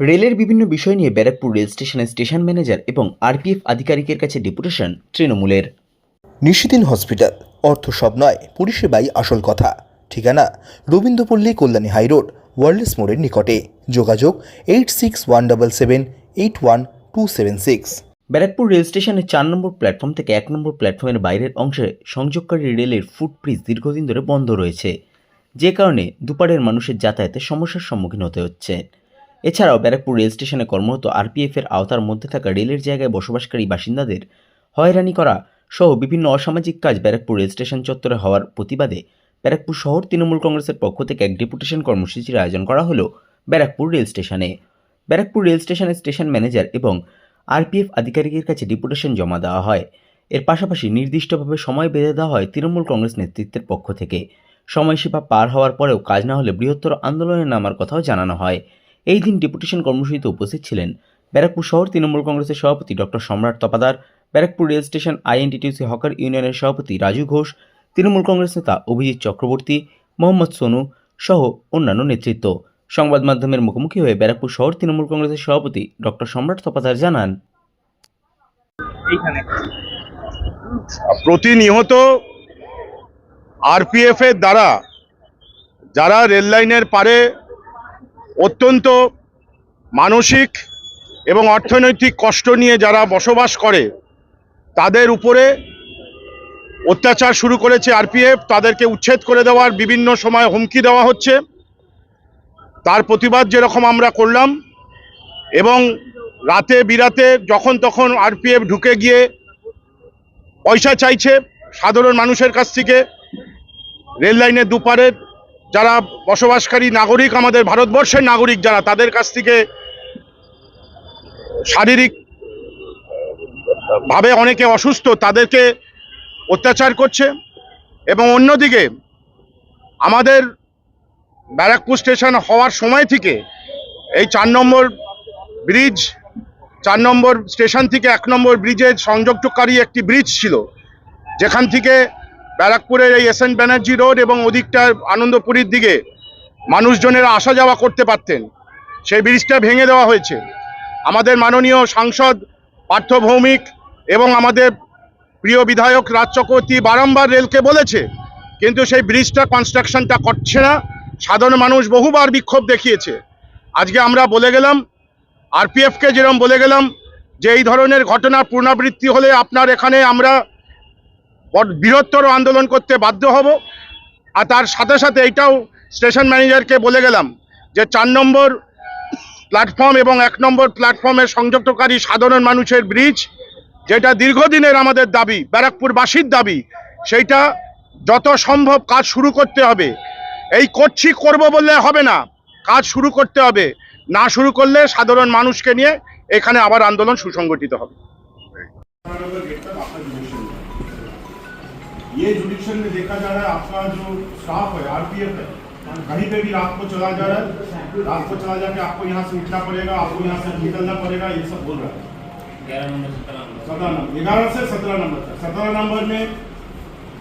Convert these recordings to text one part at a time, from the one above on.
রেলের বিভিন্ন বিষয় নিয়ে ব্যারাকপুর রেল স্টেশনের স্টেশন ম্যানেজার এবং আরপিএফ আধিকারিকের কাছে ডেপুটেশন তৃণমূলের। নিশিদিন হসপিটাল অর্থ সব নয় পরিষেবাই আসল কথা। ঠিকানা রবীন্দ্রপল্লী কল্যাণী হাইরোড ওয়ার্ল্ডস মোড়ের নিকটে। যোগাযোগ eight six one double seven eight one two seven six Barrackpore rail স্টেশনের চার নম্বর প্ল্যাটফর্ম থেকে এক নম্বর প্ল্যাটফর্মের বাইরের অংশে সংযোগকারী রেলের ফুটব্রিজ দীর্ঘদিন ধরে বন্ধ রয়েছে। যে কারণে দুপারের মানুষের যাতায়াতে সমস্যার সম্মুখীন হতে হচ্ছে। এছাড়াও ব্যারাকপুর রেল স্টেশনে কর্মরত আরপিএফের আওতার মধ্যে থাকা রেলের জায়গায় বসবাসকারী বাসিন্দাদের হয়রানি করা সহ বিভিন্ন অসামাজিক কাজ ব্যারাকপুর রেল স্টেশন চত্বরে হওয়ার প্রতিবাদে ব্যারাকপুর শহর তৃণমূল কংগ্রেসের পক্ষ থেকে এক ডেপুটেশন কর্মসূচির আয়োজন করা হলো ব্যারাকপুর রেল স্টেশনে। ব্যারাকপুর রেল স্টেশনের স্টেশন ম্যানেজার এবং আরপিএফ আধিকারিকের কাছে ডেপুটেশন জমা দেওয়া হয়। এর পাশাপাশি নির্দিষ্টভাবে সময় বেঁধে দেওয়া হয় তৃণমূল কংগ্রেস নেতৃত্বের পক্ষ থেকে। সময়সীমা পার হওয়ার পরেও কাজ না হলে বৃহত্তর আন্দোলনে নামার কথাও জানানো হয়। এই দিন ডেপুটেশন কর্মসূচিতে উপস্থিত ছিলেন ব্যারাকপুর শহর তৃণমূল কংগ্রেসের সভাপতি doctor Samrat Tapadar Barrackpore rail station INTTUC hawker ইউনিয়নের সভাপতি রাজু ঘোষ তৃণমূল কংগ্রেস নেতা অভিজিৎ চক্রবর্তী মোহাম্মদ সোনু সহ অন্যান্য নেতৃত্ব। সংবাদ মাধ্যমের মুখোমুখি হয়ে ব্যারাকপুর শহর তৃণমূল কংগ্রেসের সভাপতি ডক্টর সম্রাট তপাদার জানান প্রতিনিয়ত আরপিএফ এর দ্বারা যারা রেল লাইনের পারে অত্যন্ত মানসিক এবং অর্থনৈতিক কষ্ট নিয়ে যারা বসবাস করে, তাদের উপরে অত্যাচার শুরু করেছে আরপিএফ। তাদেরকে উচ্ছেদ করে দেওয়ার বিভিন্ন সময় হুমকি দেওয়া হচ্ছে। তার প্রতিবাদ যেরকম আমরা করলাম এবং রাতে বিরাতে যখন তখন আরপিএফ ঢুকে গিয়ে পয়সা চাইছে সাধারণ মানুষের কাছ থেকে রেল লাইনের দুপারের যারা বসবাসকারী নাগরিক, আমাদের ভারতবর্ষের নাগরিক যারা, তাদের কাছ থেকে শারীরিক ভাবে অনেকে অসুস্থ, তাদেরকে অত্যাচার করছে এবং অন্যদিকে আমাদের ব্যারাকপুর স্টেশন হওয়ার সময় থেকে এই চার নম্বর ব্রিজ, চার নম্বর স্টেশন থেকে এক নম্বর ব্রিজের সংযোগকারী একটি ব্রিজ ছিল, যেখান থেকে ব্যারাকপুরের এই এস এন ব্যানার্জি রোড এবং ওদিকটার আনন্দপুরীর দিকে মানুষজনেরা আসা যাওয়া করতে পারতেন। সেই ব্রিজটা ভেঙে দেওয়া হয়েছে। আমাদের মাননীয় সাংসদ, পার্থ ভৌমিক এবং আমাদের প্রিয় বিধায়ক রাজ চক্রবর্তী বারংবার রেলকে বলেছে, কিন্তু সেই ব্রিজটা কনস্ট্রাকশনটা করছে না। সাধারণ মানুষ বহুবার বিক্ষোভ দেখিয়েছে। আজকে আমরা বলে গেলাম, আরপিএফকে যেরকম বলে গেলাম, যে এই ধরনের ঘটনা পুনরাবৃত্তি হলে আপনার এখানে আমরা বৃহত্তর আন্দোলন করতে বাধ্য হব। আর তার সাথে সাথে এইটাও স্টেশন ম্যানেজারকে বলে গেলাম যে চার নম্বর প্ল্যাটফর্ম এবং এক নম্বর প্ল্যাটফর্মের সংযুক্তকারী সাধারণ মানুষের ব্রিজ, যেটা দীর্ঘদিনের আমাদের দাবি, ব্যারাকপুরবাসীর দাবি, সেইটা যত সম্ভব কাজ শুরু করতে হবে। এই করছি, করব বললে হবে না, কাজ শুরু করতে হবে। না শুরু করলে সাধারণ মানুষকে নিয়ে এখানে আবার আন্দোলন সুসংগঠিত হবে। ये जुडिक्शन में देखा जा रहा है आपका जो स्टाफ है आरपीएफ है कहीं पे भी रात को चला जा रहा है रात को चला जाके आपको यहाँ से उठना पड़ेगा आपको यहाँ से निकलना पड़ेगा ये सब बोल रहा है। ग्यारह नंबर सत्रह नंबर। ग्यारह से सत्रह नंबर तक। सत्रह नंबर में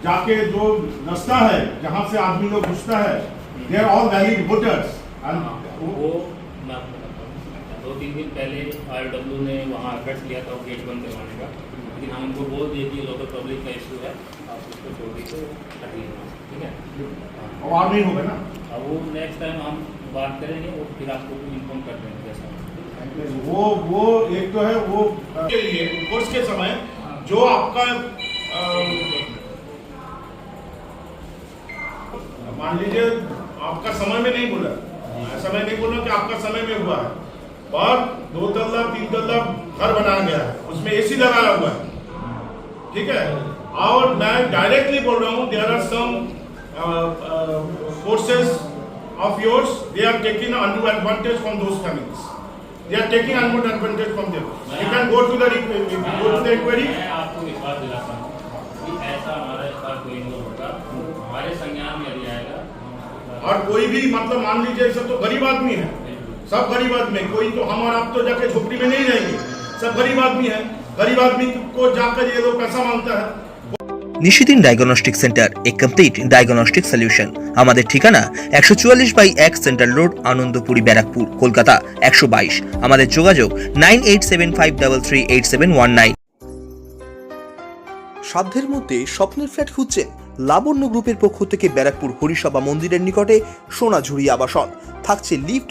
जाके जो रास्ता है जहाँ से आदमी लोग घुसता है they are all valid voters वो दो तीन दिन पहले आर ने वहाँ एफर्ट्स लिया था गेट बंद करवाने का। लेकिन हम उनको बोल दिए कि लोकल पब्लिक का इशू है आप उसको छोड़ दीजिए ठीक है? हाँ। अब और नहीं होगा ना? अब वो नेक्स्ट टाइम हम बात करेंगे वो फिर आपको इन्फॉर्म कर देंगे जैसा वो वो एक तो है वो के लिए कोर्स के समय जो आपका मान लीजिए आपका समय में नहीं बोला। समय नहीं बोला कि आपका समय में हुआ है। पर दो तल्ला तीन तल्ला घर बनाया गया है उसमें एसी लगाया हुआ है ठीक है और मैं डायरेक्टली बोल रहा हूँ there are some forces of yours, they are taking undue advantage from those families. They are taking undue advantage from them. You can go to the, re- go to the inquiry. मैं आपको विश्वास दिलाता हूँ कि ऐसा हमारा साथ कोई नहीं होगा हमारे संज्ञान में यदि आएगा और कोई भी मतलब मान लीजिए सब तो गरीब आदमी है सब गरीब आदमी है। कोई तो हम और आप तो जाके झोपड़ी में नहीं रहेंगे सब गरीब आदमी है गरीब आदमी को जाकर ये लोग पैसा मांगता है নিশিদিন ডায়াগনস্টিক সেন্টার এ কমপ্লিট ডায়াগনস্টিক সলিউশন আমাদের ঠিকানা একশো চুয়াল্লিশ বাই এক সেন্ট্রাল রোড আনন্দপুরি ব্যারাকপুর কলকাতা একশো বাইশ আমাদের যোগাযোগ nine eight seven five double three eight seven one nine সাধ্যের মধ্যে স্বপ্নের ফ্ল্যাট খুঁজছেন লাবণ্য গ্রুপের পক্ষ থেকে ব্যারাকপুর হরিসভা মন্দিরের নিকটে সোনাঝুরি আবাসন থাকছে লিফট